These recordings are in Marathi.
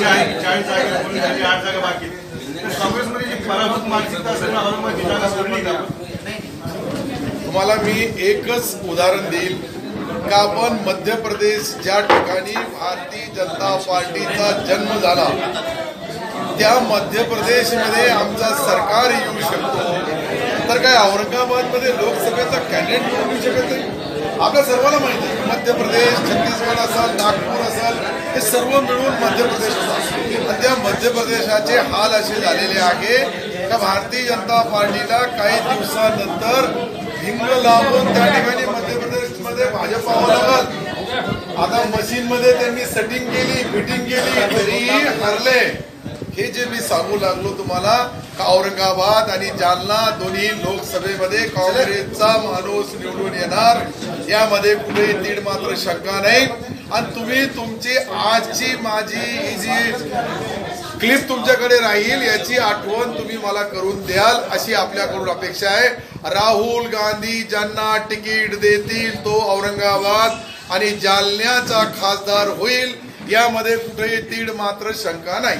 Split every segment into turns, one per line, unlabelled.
चाळीस जागा आठ जागा बाकी तर काँग्रेसमध्ये जी पराभूत मानसिकता असेल ना औरंगाबाद जागा सोडली का?
तुम्हाला मी एकच उदाहरण देईल. का आपण मध्य प्रदेश ज्या ठिकाणी भारतीय जनता पार्टीचा जन्म झाला त्या मध्य प्रदेशमध्ये आमचा सरकार येऊ शकतो. तर काय औरंगाबादमध्ये लोकसभेचा कॅन्डिडेट म्हणून येऊ शकत नाही? आपल्या सर्वांना माहिती आहे. की मध्य प्रदेश छत्तीसगड असेल नागपूर असेल हे सर्व मिळून मध्य प्रदेश होता आणि त्या मध्य प्रदेशाचे हाल असे झालेले आहे का भारतीय जनता पार्टीला काही दिवसानंतर हिंग लावून त्या ठिकाणी मध्य प्रदेशमध्ये भाजपावं लागल आता मशीनमध्ये त्यांनी सेटिंग केली फिटिंग केली तरीही हरले. हे जे मी सांगू लागलो तुम्हाला औरंगाबाद आणि जालना दोन्ही लोकसभेमध्ये काँग्रेसचा माणूस निवडून येणार यामध्ये कुठेही तीड मात्र शंका नाही. आणि तुम्ही तुमची आजची माझी ही जी क्लिप तुमच्याकडे राहील याची आठवण तुम्ही मला करून द्याल अशी आपल्याकडून अपेक्षा आहे. राहुल गांधी ज्यांना तिकीट देतील तो औरंगाबाद आणि जालन्याचा खासदार होईल. यामध्ये कुठेही तीड मात्र शंका नाही.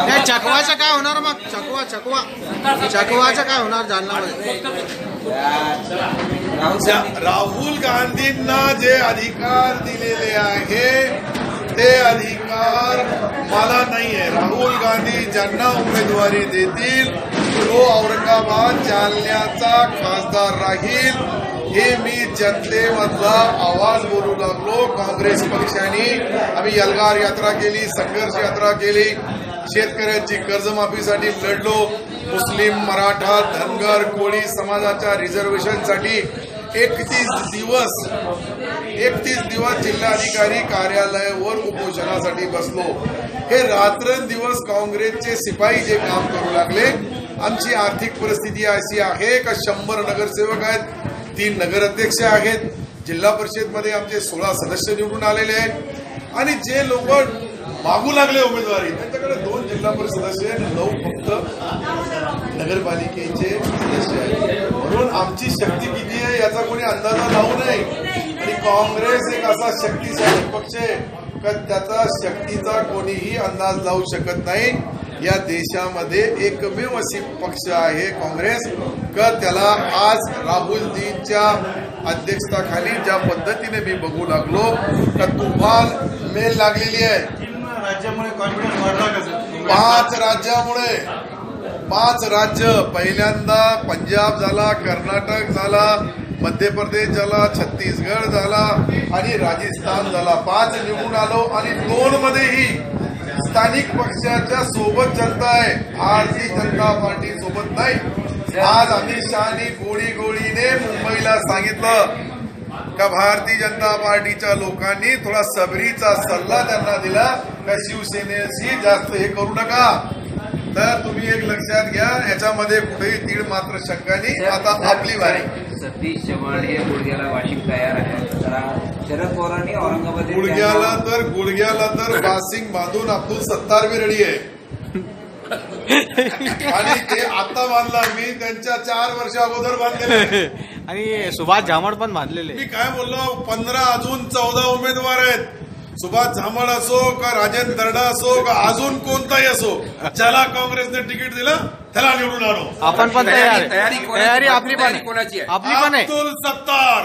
नाही चकवाचं काय होणार मग? चकवा चकवा. चकवाचं काय होणार जालनामध्ये?
राहुल गांधींना जे अधिकार दिलेले आहे ते अधिकार मला नाही आहे राहुल गांधी ज्यांना उमेदवारी देतील तो औरंगाबाद जालन्याचा खासदार राहील. हे मी जनतेमधला आवाज बोलू लागलो. काँग्रेस पक्षाने आम्ही यलगार यात्रा केली संघर्ष यात्रा केली. शेतकऱ्यांची कर्जमाफीसाठी लढलो. मुस्लिम मराठा धनगर कोळी समाजाच्या रिझर्वेशनसाठी एकतीस दिवस एकतीस दिवस जिल्हाधिकारी कार्यालयावर उपोषणासाठी बसलो. हे रात्रंदिवस काँग्रेसचे सिपाही जे काम करू लागले आमची आर्थिक परिस्थिती अशी आहे का शंभर नगरसेवक आहेत? तीन नगराध्यक्ष आहेत. जिल्हा परिषदमध्ये आमचे सोळा सदस्य निवडून आलेले आहेत. आणि जे लोक मागू लागले उमेदवारी त्यांच्याकडे दोन जिल्हा परिषद सदस्य नऊ फक्त नगरपालिकेचे सदस्य आहेत. म्हणून आमची शक्ती किती आहे याचा कोणी अंदाजा लावू नये. आणि काँग्रेस एक असा शक्तिशाली पक्ष आहे का त्याचा शक्तीचा कोणीही अंदाज लावू शकत नाही. या देशामध्ये एकमेव अशी पक्ष आहे काँग्रेस. का त्याला आज राहुलजींच्या अध्यक्षताखाली ज्या पद्धतीने मी बघू लागलो का तुफान मेल लागलेली आहे. पाच राज्यामुळे. पाच राज्य. पहिल्यांदा पंजाब झाला कर्नाटक झाला मध्य प्रदेश झाला छत्तीसगड झाला आणि राजस्थान झाला. पाच निवडून आलो आणि दोन मध्येही स्थानिक पक्षाच्या सोबत जनता आहे भारतीय जनता पार्टी सोबत नाही. आज अमित शहानी गोळी गोळीने मुंबईला सांगितलं का भारतीय जनता पार्टीच्या लोकांनी थोडा सबरीचा सल्ला त्यांना दिला का शिवसेनेशी जास्त हे करू नका. तर तुम्ही एक लक्षात घ्या याच्यामध्ये कुठेही तीड मात्र शंका नाही. आता आपली वारी.
सतीश चव्हाण हे गुडघ्याला वाशिम तयार आहे शरद पवारांनी औरंगाबाद
गुडघ्याला तर गुडघ्याला तर बासिंग बांधून अब्दुल सत्तार बी रेडी आहे आणि ते आता बांधला मी त्यांच्या चार वर्ष अगोदर बांधलेले.
आणि सुभाष झामड पण बांधलेले
मी काय बोललो पंधरा अजून चौदा उमेदवार आहेत सुभाष झामड असो का राजन दर्डा असो का अजून कोणताही असो ज्याला काँग्रेसने तिकीट दिलं त्याला निवडून आणू
आपण पण तयार.
तयारी
आपली पण.
कोणाची?
आपली पण आहे
अब्दुल सत्तार